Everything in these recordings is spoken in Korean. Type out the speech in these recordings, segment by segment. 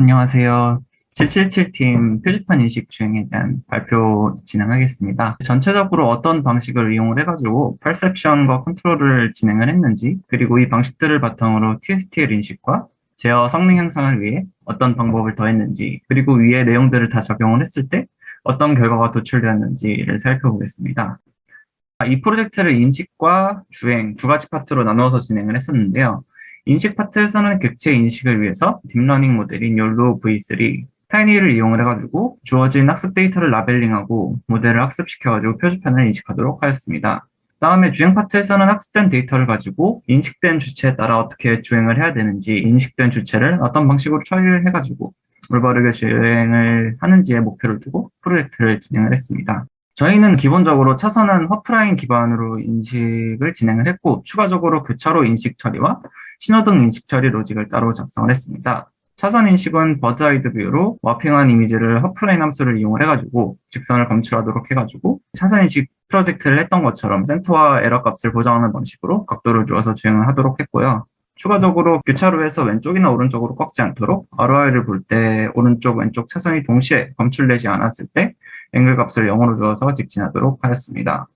안녕하세요. 777팀 표지판 인식 주행에 대한 발표 진행하겠습니다. 전체적으로 어떤 방식을 이용을 해가지고 perception과 컨트롤을 진행을 했는지, 그리고 이 방식들을 바탕으로 TSTL 인식과 제어 성능 향상을 위해 어떤 방법을 더했는지, 그리고 위의 내용들을 다 적용을 했을 때 어떤 결과가 도출되었는지를 살펴보겠습니다. 이 프로젝트를 인식과 주행 두 가지 파트로 나누어서 진행을 했었는데요. 인식 파트에서는 객체 인식을 위해서 딥러닝 모델인 YOLO V3 타이니를 이용을 해가지고 주어진 학습 데이터를 라벨링하고 모델을 학습시켜가지고 표지판을 인식하도록 하였습니다. 다음에 주행 파트에서는 학습된 데이터를 가지고 인식된 주체에 따라 어떻게 주행을 해야 되는지 인식된 주체를 어떤 방식으로 처리를 해가지고 올바르게 주행을 하는지에 목표를 두고 프로젝트를 진행을 했습니다. 저희는 기본적으로 차선은 허프라인 기반으로 인식을 진행을 했고 추가적으로 교차로 인식 처리와 신호등 인식 처리 로직을 따로 작성을 했습니다. 차선 인식은 버드 아이드 뷰로 와핑한 이미지를 허프라인 함수를 이용을 해가지고 직선을 검출하도록 해가지고 차선 인식 프로젝트를 했던 것처럼 센터와 에러 값을 보정하는 방식으로 각도를 주어서 주행을 하도록 했고요. 추가적으로 교차로에서 왼쪽이나 오른쪽으로 꺾지 않도록 ROI를 볼 때 오른쪽 왼쪽 차선이 동시에 검출되지 않았을 때 앵글 값을 0으로 주어서 직진하도록 하였습니다.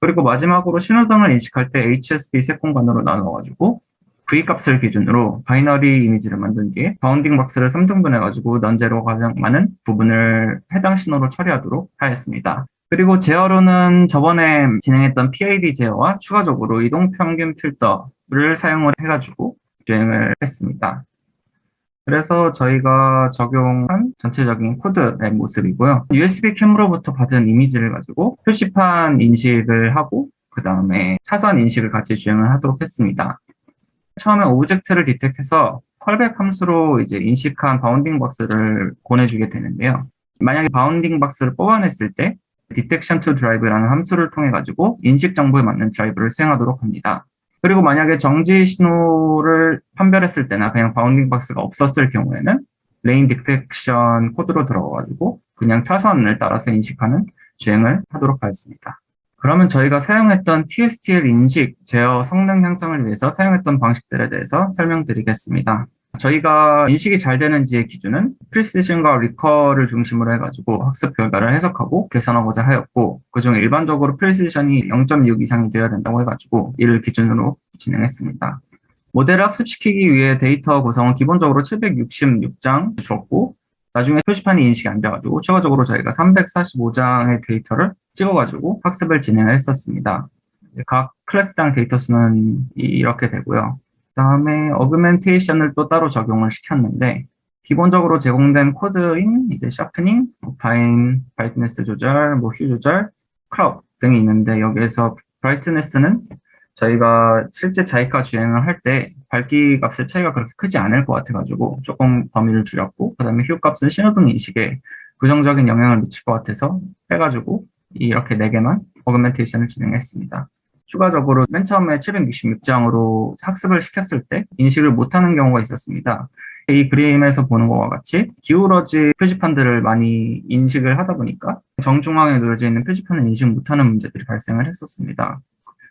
그리고 마지막으로 신호등을 인식할 때 HSB 세 공간으로 나누어가지고 V 값을 기준으로 바이너리 이미지를 만든 뒤에 바운딩 박스를 3등분 해가지고 넌제로 가장 많은 부분을 해당 신호로 처리하도록 하였습니다. 그리고 제어로는 저번에 진행했던 PID 제어와 추가적으로 이동 평균 필터를 사용을 해가지고 주행을 했습니다. 그래서 저희가 적용한 전체적인 코드의 모습이고요. USB 캠으로부터 받은 이미지를 가지고 표시판 인식을 하고 그 다음에 차선 인식을 같이 주행을 하도록 했습니다. 처음에 오브젝트를 디텍해서 컬백 함수로 이제 인식한 바운딩 박스를 보내주게 되는데요. 만약에 바운딩 박스를 뽑아냈을 때 detection to drive라는 함수를 통해 가지고 인식 정보에 맞는 드라이브를 수행하도록 합니다. 그리고 만약에 정지 신호를 판별했을 때나 그냥 바운딩 박스가 없었을 경우에는 레인 디텍션 코드로 들어가 가지고 그냥 차선을 따라서 인식하는 주행을 하도록 하겠습니다. 그러면 저희가 사용했던 TSTL 인식, 제어 성능 향상을 위해서 사용했던 방식들에 대해서 설명드리겠습니다. 저희가 인식이 잘 되는지의 기준은 프리시션과 리커를 중심으로 해가지고 학습 결과를 해석하고 계산하고자 하였고 그중 일반적으로 프리시션이 0.6 이상이 되어야 된다고 해가지고 이를 기준으로 진행했습니다. 모델을 학습시키기 위해 데이터 구성은 기본적으로 766장 주었고 나중에 표시판이 인식이 안 돼가지고 추가적으로 저희가 345장의 데이터를 찍어가지고 학습을 진행을 했었습니다. 각 클래스당 데이터 수는 이렇게 되고요. 다음에 어그멘테이션을 또 따로 적용을 시켰는데 기본적으로 제공된 코드인 이제 샤프닝, 바인, 브라이트네스 조절, 뭐 휴 조절, 크롭 등이 있는데 여기에서 브라이트네스는 저희가 실제 자이카 주행을 할 때 밝기 값의 차이가 그렇게 크지 않을 것 같아가지고 조금 범위를 줄였고 그 다음에 휴 값은 신호등 인식에 부정적인 영향을 미칠 것 같아서 해가지고 이렇게 4개만 어그멘테이션을 진행했습니다. 추가적으로 맨 처음에 766장으로 학습을 시켰을 때 인식을 못하는 경우가 있었습니다. 이 그림에서 보는 것과 같이 기울어진 표지판들을 많이 인식을 하다 보니까 정중앙에 놓여져 있는 표지판을 인식 못하는 문제들이 발생을 했었습니다.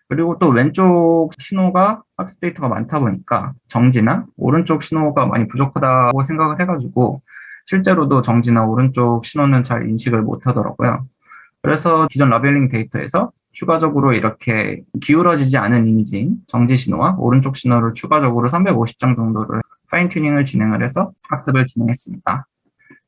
그리고 또 왼쪽 신호가 학습 데이터가 많다 보니까 정지나 오른쪽 신호가 많이 부족하다고 생각을 해가지고 실제로도 정지나 오른쪽 신호는 잘 인식을 못 하더라고요. 그래서 기존 라벨링 데이터에서 추가적으로 이렇게 기울어지지 않은 이미지인 정지 신호와 오른쪽 신호를 추가적으로 350장 정도를 파인 튜닝을 진행을 해서 학습을 진행했습니다.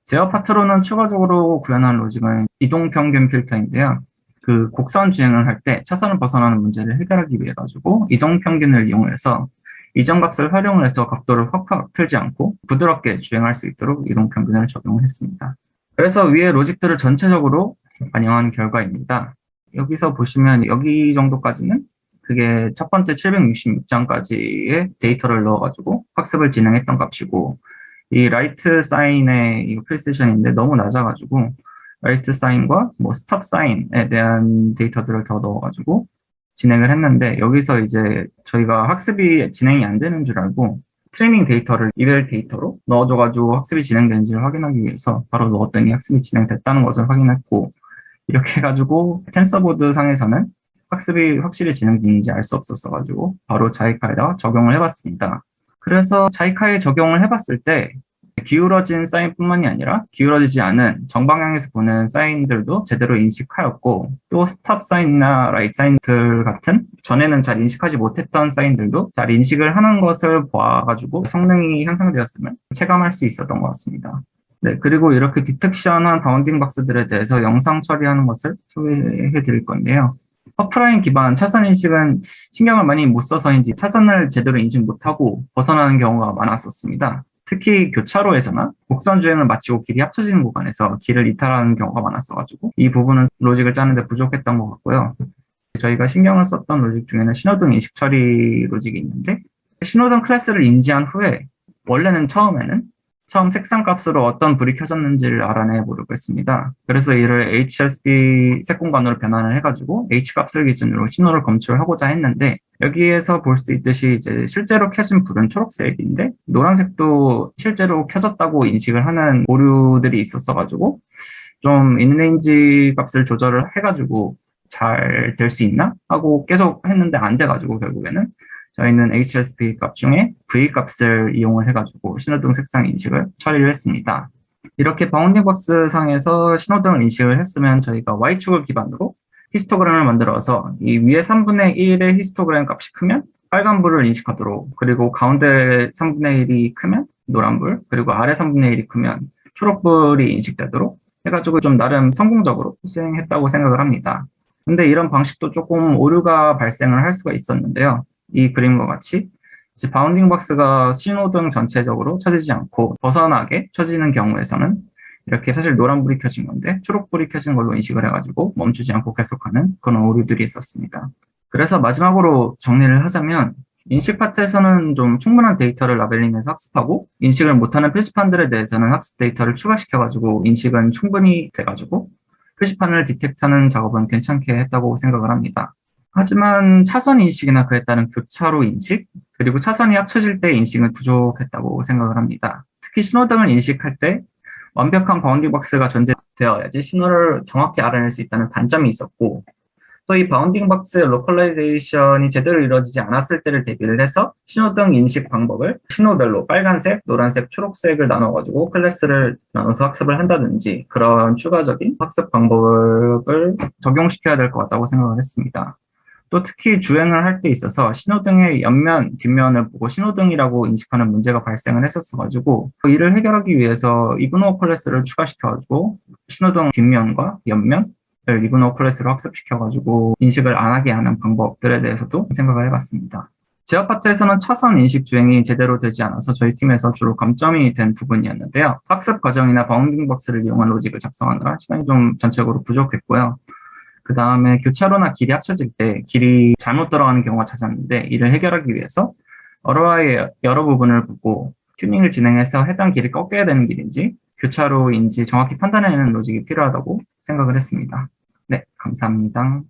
제어 파트로는 추가적으로 구현한 로직은 이동 평균 필터인데요. 그 곡선 주행을 할 때 차선을 벗어나는 문제를 해결하기 위해 가지고 이동 평균을 이용해서 이전 값을 활용을 해서 각도를 확확 틀지 않고 부드럽게 주행할 수 있도록 이동 평균을 적용을 했습니다. 그래서 위의 로직들을 전체적으로 반영한 결과입니다. 여기서 보시면 여기 정도까지는 그게 첫 번째 766장까지의 데이터를 넣어가지고 학습을 진행했던 값이고 이 라이트 사인의 이 프리시션인데 너무 낮아가지고 라이트 사인과 뭐 스탑 사인에 대한 데이터들을 더 넣어가지고 진행을 했는데 여기서 이제 저희가 학습이 진행이 안 되는 줄 알고 트레이닝 데이터를 이벨 데이터로 넣어줘가지고 학습이 진행되는지를 확인하기 위해서 바로 넣었더니 학습이 진행됐다는 것을 확인했고 이렇게 해가지고 텐서보드 상에서는 학습이 확실히 진행되는지 알 수 없었어가지고 바로 자이카에다가 적용을 해봤습니다. 그래서 자이카에 적용을 해봤을 때 기울어진 사인뿐만이 아니라 기울어지지 않은 정방향에서 보는 사인들도 제대로 인식하였고 또 스탑 사인이나 라이트 사인들 같은 전에는 잘 인식하지 못했던 사인들도 잘 인식을 하는 것을 봐가지고 성능이 향상되었음을 체감할 수 있었던 것 같습니다. 네, 그리고 이렇게 디텍션한 바운딩 박스들에 대해서 영상 처리하는 것을 소개해 드릴 건데요. 오프라인 기반 차선 인식은 신경을 많이 못 써서인지 차선을 제대로 인식 못하고 벗어나는 경우가 많았었습니다. 특히 교차로에서나 곡선 주행을 마치고 길이 합쳐지는 구간에서 길을 이탈하는 경우가 많았어가지고 이 부분은 로직을 짜는데 부족했던 것 같고요. 저희가 신경을 썼던 로직 중에는 신호등 인식 처리 로직이 있는데 신호등 클래스를 인지한 후에 원래는 처음에는 처음 색상 값으로 어떤 불이 켜졌는지를 알아내 보려고 했습니다. 그래서 이를 HSB 색공간으로 변환을 해가지고 H 값을 기준으로 신호를 검출하고자 했는데 여기에서 볼 수 있듯이 이제 실제로 켜진 불은 초록색인데 노란색도 실제로 켜졌다고 인식을 하는 오류들이 있었어가지고 좀 인레인지 값을 조절을 해가지고 잘 될 수 있나 하고 계속 했는데 안 돼가지고 결국에는 저희는 HSP 값 중에 V 값을 이용을 해가지고 신호등 색상 인식을 처리를 했습니다. 이렇게 바운딩 박스 상에서 신호등을 인식을 했으면 저희가 Y축을 기반으로 히스토그램을 만들어서 이 위에 3분의 1의 히스토그램 값이 크면 빨간불을 인식하도록 그리고 가운데 3분의 1이 크면 노란불 그리고 아래 3분의 1이 크면 초록불이 인식되도록 해가지고 좀 나름 성공적으로 수행했다고 생각을 합니다. 근데 이런 방식도 조금 오류가 발생을 할 수가 있었는데요. 이 그림과 같이 바운딩 박스가 신호등 전체적으로 쳐지지 않고 벗어나게 쳐지는 경우에서는 이렇게 사실 노란불이 켜진 건데 초록불이 켜진 걸로 인식을 해가지고 멈추지 않고 계속하는 그런 오류들이 있었습니다. 그래서 마지막으로 정리를 하자면 인식 파트에서는 좀 충분한 데이터를 라벨링해서 학습하고 인식을 못하는 표지판들에 대해서는 학습 데이터를 추가시켜가지고 인식은 충분히 돼가지고 표지판을 디텍트하는 작업은 괜찮게 했다고 생각을 합니다. 하지만 차선 인식이나 그에 따른 교차로 인식, 그리고 차선이 합쳐질 때 인식은 부족했다고 생각을 합니다. 특히 신호등을 인식할 때 완벽한 바운딩 박스가 존재되어야지 신호를 정확히 알아낼 수 있다는 단점이 있었고, 또 이 바운딩 박스의 로컬라이제이션이 제대로 이루어지지 않았을 때를 대비를 해서 신호등 인식 방법을 신호별로 빨간색, 노란색, 초록색을 나눠가지고 클래스를 나눠서 학습을 한다든지 그런 추가적인 학습 방법을 적용시켜야 될 것 같다고 생각을 했습니다. 또 특히 주행을 할 때 있어서 신호등의 옆면, 뒷면을 보고 신호등이라고 인식하는 문제가 발생을 했었어가지고 이를 해결하기 위해서 이그노 클래스를 추가시켜가지고 신호등 뒷면과 옆면 이그노 클래스로 학습시켜가지고 인식을 안 하게 하는 방법들에 대해서도 생각을 해봤습니다. 제어 파트에서는 차선 인식 주행이 제대로 되지 않아서 저희 팀에서 주로 감점이 된 부분이었는데요. 학습 과정이나 바운딩 박스를 이용한 로직을 작성하느라 시간이 좀 전체적으로 부족했고요. 그 다음에 교차로나 길이 합쳐질 때 길이 잘못 들어가는 경우가 잦았는데 이를 해결하기 위해서 ROI의 여러 부분을 보고 튜닝을 진행해서 해당 길이 꺾여야 되는 길인지 교차로인지 정확히 판단해내는 로직이 필요하다고 생각을 했습니다. 네, 감사합니다.